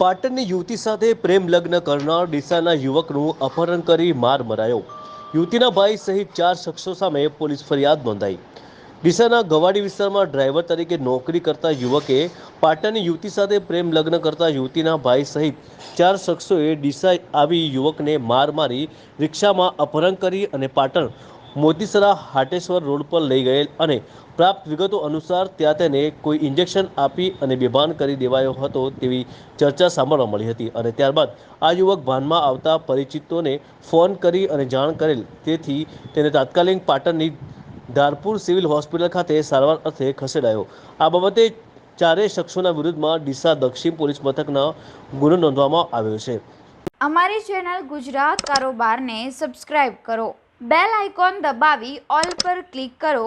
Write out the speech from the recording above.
પાટણની યુવતી સાથે પ્રેમ લગ્ન કરનાર ડીસાના યુવકનું અપહરણ કરી માર મરાયો. યુવતીના ભાઈ સહિત ચાર શખ્સો સામે પોલીસ ફરિયાદ નોંધાઈ. ડીસાના ગવાડી વિસ્તારમાં ડ્રાઈવર તરીકે નોકરી કરતા યુવકે પાટણની યુવતી સાથે પ્રેમ લગ્ન કરતા યુવતીના ભાઈ સહિત ચાર શખ્સોએ ડીસા આવી યુવકને માર મારી રિક્ષામાં અપહરણ કરી અને પાટણ મોતીસરા હાટેશ્વર રોડ પર લઈ ગયેલ અને પ્રાપ્ત વિગતો અનુસાર ત્યાં તેને કોઈ ઇન્જેક્શન આપી અને બેભાન કરી દેવાયો હતો તેવી ચર્ચા સાંભળવા મળી હતી અને ત્યારબાદ આ યુવક ભાનમાં આવતા પરિચિતોને ફોન કરી અને જાણ કરેલ. તેથી તેને તાત્કાલિક પાટણની ધારપુર સિવિલ હોસ્પિટલ ખાતે સારવાર અર્થે ખસેડાયો. આ બાબતે ચારેય શખ્સોના વિરુદ્ધમાં ડીસા દક્ષિણ પોલીસ મથકના ગુનો નોંધવામાં આવ્યો છે. અમારી ચેનલ ગુજરાત કારોબારને સબસ્ક્રાઇબ કરો. બેલ આઇકોન દબાવી ઓલ પર ક્લિક કરો.